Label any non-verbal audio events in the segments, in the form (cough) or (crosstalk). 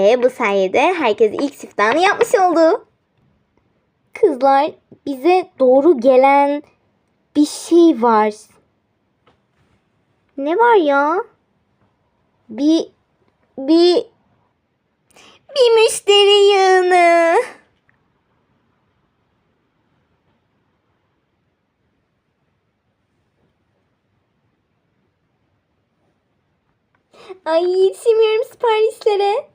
Ve bu sayede herkes ilk siftahını yapmış oldu. Kızlar bize doğru gelen bir şey var. Ne var ya? Bir bir bir müşteri yığını. Ay yetişemiyorum siparişlere.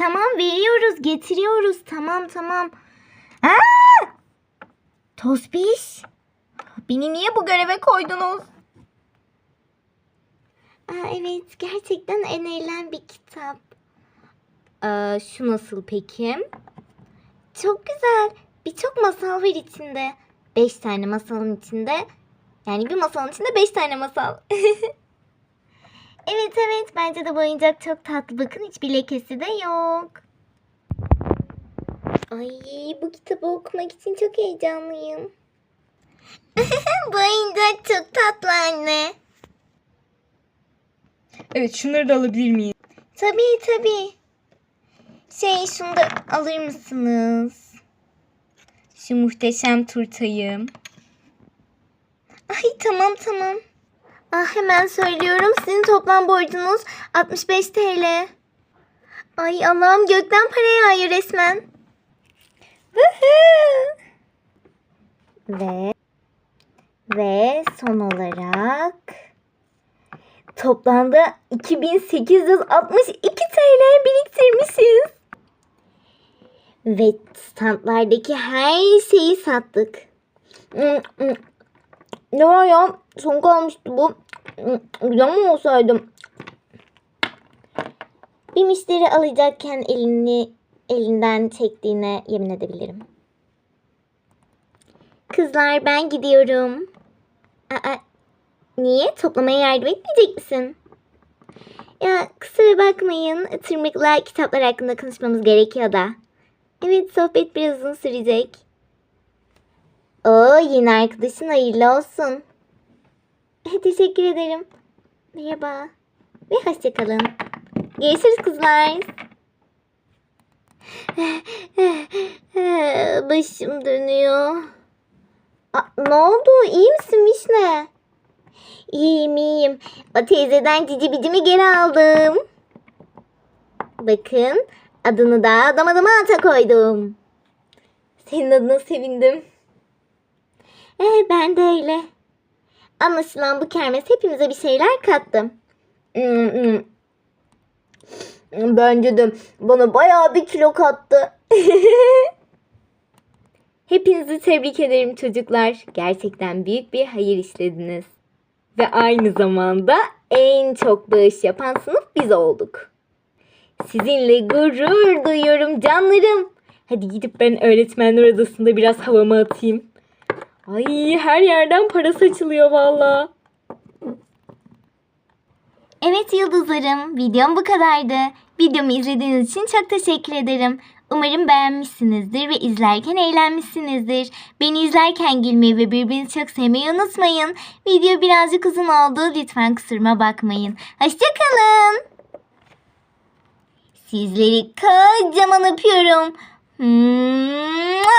Tamam veriyoruz getiriyoruz tamam tamam. Aa! Tosbiş. Beni niye bu göreve koydunuz? Aa, evet gerçekten önerilen bir kitap. Aa, şu nasıl peki? Çok güzel. Birçok masal var içinde. Beş tane masalın içinde. Yani bir masalın içinde beş tane masal. (laughs) evet evet bence de bu oyuncak çok tatlı. Bakın hiçbir lekesi de yok. Ay bu kitabı okumak için çok heyecanlıyım. (laughs) bu oyuncak çok tatlı anne. Evet şunları da alabilir miyim? Tabii tabii. Şey şunu da alır mısınız? Şu muhteşem turtayı. Ay tamam tamam. Ah hemen söylüyorum. Sizin toplam borcunuz 65 TL. Ay Allah'ım gökten para yağıyor resmen. Ve ve son olarak toplamda 2862 TL biriktirmişiz. Ve standlardaki her şeyi sattık. Ne var ya? Son kalmıştı bu. Güzel mi olsaydım? Bir müşteri alacakken elini elinden çektiğine yemin edebilirim. Kızlar ben gidiyorum. Aa, niye? Toplamaya yardım etmeyecek misin? Ya kusura bakmayın. Tırmıkla kitaplar hakkında konuşmamız gerekiyor da. Evet sohbet biraz uzun sürecek. Oo yeni arkadaşın hayırlı olsun. (laughs) Teşekkür ederim. Merhaba. Ve hoşçakalın. Görüşürüz kızlar. (laughs) Başım dönüyor. Aa, ne oldu? İyi misin Mişne? İyiyim iyiyim. O teyzeden cici bicimi geri aldım. Bakın adını da adam adıma ata koydum. Senin adına sevindim. Ee, ben de öyle. Anlaşılan bu kermes hepimize bir şeyler kattı. Hmm, hmm. Bence de bana bayağı bir kilo kattı. (laughs) Hepinizi tebrik ederim çocuklar. Gerçekten büyük bir hayır işlediniz. Ve aynı zamanda en çok bağış yapan sınıf biz olduk. Sizinle gurur duyuyorum canlarım. Hadi gidip ben öğretmenler odasında biraz havamı atayım. Ay her yerden para saçılıyor valla. Evet yıldızlarım, videom bu kadardı. Videomu izlediğiniz için çok teşekkür ederim. Umarım beğenmişsinizdir ve izlerken eğlenmişsinizdir. Beni izlerken gülmeyi ve birbirinizi çok sevmeyi unutmayın. Video birazcık uzun oldu. Lütfen kusuruma bakmayın. Hoşçakalın. Sizleri kocaman öpüyorum. Mua!